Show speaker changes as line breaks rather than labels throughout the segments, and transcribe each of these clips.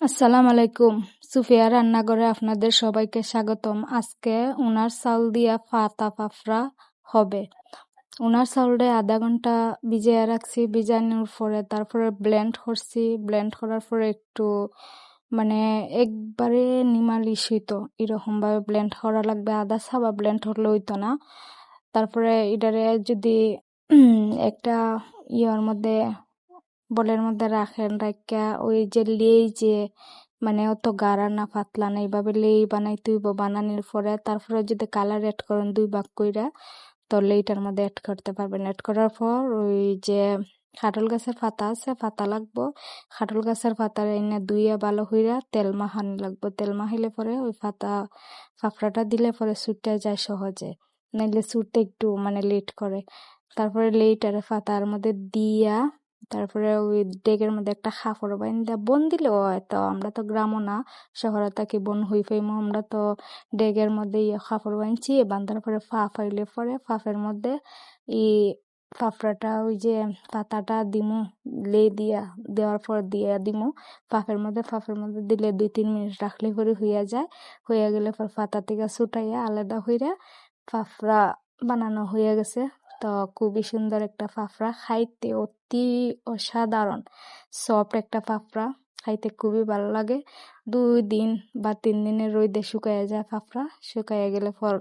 আসসালামু আলাইকুম। সুফিয়া রান্নাঘরে আপনাদের সবাইকে স্বাগতম। আজকে উনার চাউল দিয়া ফাতা ফাফরা হবে। উনার চাউলটা আধা ঘণ্টা ভিজিয়ে রাখছি ভিজানোর পরে তারপরে ব্লেন্ড করছি। ব্লেন্ড করার পরে একটু মানে একবারে নিমালিশ হইতো এরকম ভাবে ব্লেন্ড করা লাগবে। আদা সাবা ব্লেন্ড হলে হইতো না। তারপরে এটারে যদি একটা ইয়ার মধ্যে বলের মধ্যে রাখেন রাখিয়া ওই যে লেই যে মানে অত গাড়া না পাতলা না, এইভাবে লেই বানাই তুইব বানানোর পরে তারপরে যদি কালার অ্যাড করেন দুই ভাগ কইরা, তো লেইটার মধ্যে অ্যাড করতে পারবেন। অ্যাড করার পর ওই যে খাটল গাছের পাতা আছে, পাতা লাগবো। খাটল গাছের পাতা এনে দুইয়া ভালো হইরা তেল মাখানি লাগবো। তেল মাখাইলে পরে ওই পাতা, ফাফড়াটা দিলে পরে সুটটা যায় সহজে। নাইলে সুটতে একটু মানে লেট করে। তারপরে লেইটার পাতার মধ্যে দিয়া তারপরে ওই ডেগের মধ্যে একটা খাফড় বাইন্দা বন দিলে দিলেও তো, আমরা তো গ্রামও না, শহরে থাকি বন হই ফাইমো আমরা তো ডেগের মধ্যে ইয়ে খাফড় বাইনছি বান্ধার পরে ফা ফাইলে পরে ফাফের মধ্যে ই ফাফড়াটা ওই যে পাতাটা দিমু, লে দিয়া, দেওয়ার পর দিয়া দিমু। ফাফের মধ্যে ফাফের মধ্যে দিলে দুই তিন মিনিট রাখলে পরে হইয়া যায়। হইয়া গেলে পর পাতা থেকে ছুটাইয়া আলাদা হইয়া ফাফড়া বানানো হয়ে গেছে। তো খুবই সুন্দর একটা ফাফড়া, খাইতে অতি অসাধারণ। সফট একটা ফাফড়া, খাইতে খুবই ভালো লাগে। দুই দিন বা তিন দিনের রোদে শুকাইয়া যায় ফাফড়া, শুকাইয়া গেলে ফল।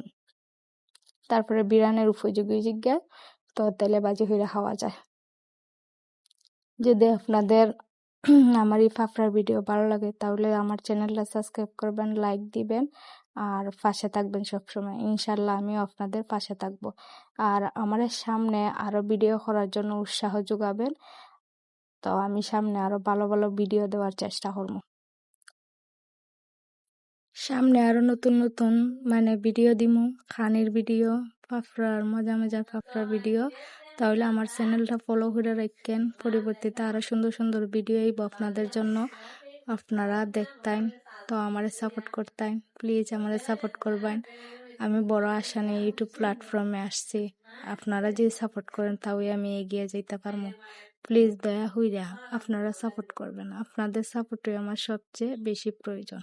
তারপরে বিরানের উপযোগী জিজ্ঞাসা, তো তেলে বাজি হইলে খাওয়া যায়। যদি আপনাদের আমার এই ফাফড়ার ভিডিও ভালো লাগে, তাহলে আমার চ্যানেলটা সাবস্ক্রাইব করবেন লাইক দিবেন, আর পাশে থাকবেন সবসময়। ইনশাল্লাহ আমি আপনাদের পাশে থাকব। আর আমার সামনে আরও ভিডিও করার জন্য উৎসাহ যোগাবেন, তো আমি সামনে আরও ভালো ভালো ভিডিও দেওয়ার চেষ্টা করব। সামনে আরও নতুন নতুন মানে ভিডিও দিমু, খানের ভিডিও ফাফড়ার, মজা মজা ফাফড়ার ভিডিও তাহলে আমার চ্যানেলটা ফলো করে রাখেন। পরবর্তীতে আরও সুন্দর সুন্দর ভিডিও আইব আপনাদের জন্য আপনারা দেখতেন তো আমার সাপোর্ট করতেন প্লিজ আমার সাপোর্ট করবেন। আমি বড় আশা নিয়ে ইউটিউব প্ল্যাটফর্মে আসছি। আপনারা যদি সাপোর্ট করেন তাহলে আমি এগিয়ে যেতে পারব। প্লিজ দয়া হইয়া আপনারা সাপোর্ট করবেন। আপনাদের সাপোর্টই আমার সবচেয়ে বেশি প্রয়োজন।